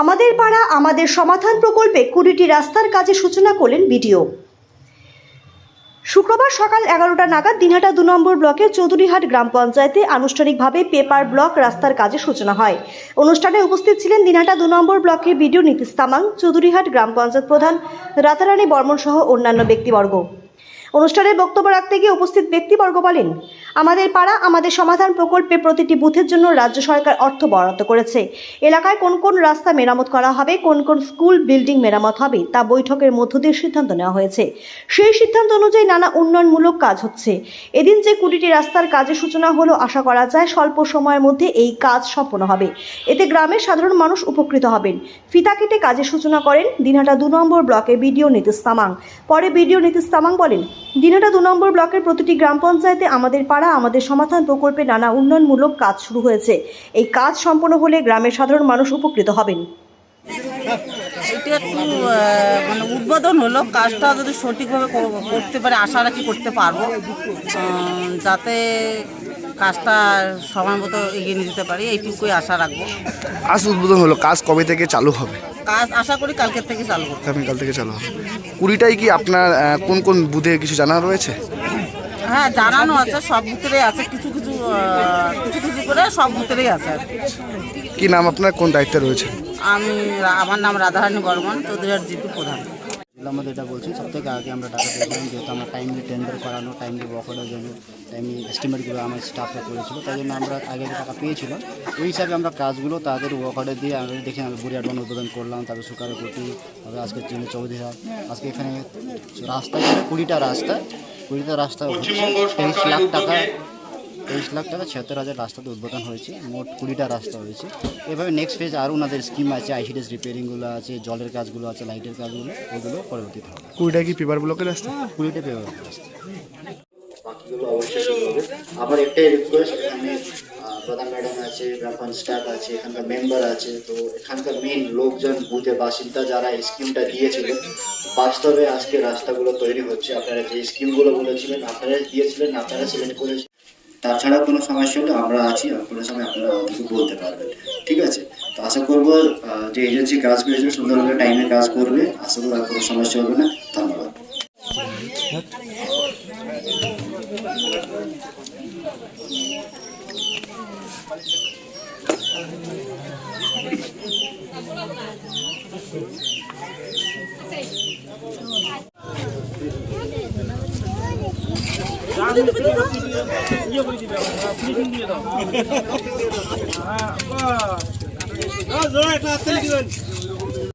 আমাদের পাড়া, আমাদের সমাধান প্রকল্পে কুড়িটি রাস্তার কাজে সূচনা করলেন বিডিও। শুক্রবার সকাল এগারোটা নাগাদ দিনহাটা দু নম্বর ব্লকের চৌধুরীহাট গ্রাম পঞ্চায়েতে আনুষ্ঠানিকভাবে পেপার ব্লক রাস্তার কাজে সূচনা হয়। অনুষ্ঠানে উপস্থিত ছিলেন দিনহাটা দু নম্বর ব্লকের বিডিও নীতিশ তামাং, চৌধুরীহাট গ্রাম পঞ্চায়েত প্রধান রাতারানী বর্মন সহ অন্যান্য ব্যক্তিবর্গ। অনুষ্ঠানে বক্তব্য রাখতে গিয়ে উপস্থিত ব্যক্তিবর্গ বলেন, আমাদের পাড়া, আমাদের সমাধান প্রকল্পে প্রতিটি বুথের জন্য রাজ্য সরকার অর্থ বরাদ্দ করেছে। এলাকায় কোন কোন রাস্তা মেরামত করা হবে, কোন কোন স্কুল বিল্ডিং মেরামত হবে, তা বৈঠকের মধ্য দিয়ে সিদ্ধান্ত নেওয়া হয়েছে। সেই সিদ্ধান্ত অনুযায়ী নানা উন্নয়নমূলক কাজ হচ্ছে। এদিন যে কুড়িটি রাস্তার কাজের সূচনা হলো, আশা করা যায় স্বল্প সময়ের মধ্যে এই কাজ সম্পন্ন হবে। এতে গ্রামের সাধারণ মানুষ উপকৃত হবেন। ফিতা কেটে কাজের সূচনা করেন, দিনহাটা দু নম্বর ব্লকে বিডিও নীতিশ তামাং। পরে বিডিও নীতিশ তামাং বলেন দিনহাটা দু নম্বর ব্লকের প্রতিটি গ্রাম পঞ্চায়েতে আমাদের পাড়া, আমাদের সমাধান প্রকল্পে নানা উন্নয়নমূলক কাজ শুরু হয়েছে। এই কাজ সম্পন্ন হলে গ্রামের সাধারণ মানুষ উপকৃত হবেন। এটা একটু মানে উদ্বোধন হলো কাজটা যদি সঠিকভাবে করতে পারে আশা রাখি করতে পারব। যাতে কাজটা সময় মতো এগিয়ে নিয়ে যেতে পারি এইটুকুই আশা রাখব। আজ উদ্বোধন হলো কাজ কবে থেকে চালু হবে? কাজ আশা করি কালকের থেকে চালু করব আগামীকাল থেকে চালু হবে। কুড়িটাই কি আপনার কোন কোন বুধে কিছু জানা রয়েছে? হ্যাঁ জানানো আছে সব ভিতরেই আছে কিছু কিছু করে সব ভিতরেই আছে আর কি। কি নাম আপনার? কোন দায়িত্বে রয়েছে আমি আমার নাম রাধারানী বর্মন চৌধুরীহাট জিপি প্রধান। আমাদের এটা বলছি সব থেকে আগে আমরা টাকা পেয়েছিলাম যেহেতু আমরা টাইমলি টেন্ডার করানো টাইমলি ওয়ার্কারের জন্য টাইমলি এস্টিমেটগুলো আমার স্টাফরা করেছিল তাই জন্য আমরা আগে টাকা পেয়েছিলাম ওই হিসাবে আমরা কাজগুলো তাদের ওয়ার্কারে দিয়ে আমরা দেখি আমি বুড়িয়াডন উদ্বোধন করলাম তারপরে সুকারকটি তারপরে আজকে চিনি চৌধুরীহাট আজকে এখানে রাস্তায় কুড়িটা রাস্তা কুড়িটা রাস্তা তেইশ লাখ টাকা তেইশ লাখ টাকা ছিয়াত্তর হাজার রাস্তাতে উদ্বোধন হয়েছে মোট কুড়িটা রাস্তা হয়েছে। এভাবে নেক্সট ফেজ আরও ওনাদের স্কিম আছে আইসিডিএস রিপেয়ারিংগুলো আছে জলের কাজগুলো আছে লাইটের কাজগুলো ওগুলো পরবর্তীতে হবে। কুড়িটাই কি পেপার ব্লকের রাস্তা? কুড়িটা পেপার রাস্তা। বাকিগুলো অবশ্যই হবে। আমার একটাই রিকোয়েস্ট এখানে প্রধান ম্যাডাম আছে ব্রাহ্মণ স্টাফ আছে এখানকার মেম্বার আছে তো এখানকার মেন লোকজন বুথে বাসিন্দা যারা এই স্কিমটা দিয়েছিলেন বাস্তবে আজকে রাস্তাগুলো তৈরি হচ্ছে। আপনারা যে স্কিমগুলো বলেছিলেন আপনারা দিয়েছিলেন আপনারা সিলেক্ট করেছেন। তাছাড়া কোনো সমস্যা হলে আমরা আছি কোনো সময় আপনারা আমাদেরকে বলতে পারবেন। ঠিক আছে? তো আশা করব যে এজেন্সি কাজ করেছে সুন্দরভাবে টাইমে কাজ করবে, আশা করি আর কোনো সমস্যা হবে না। ধন্যবাদ। দাও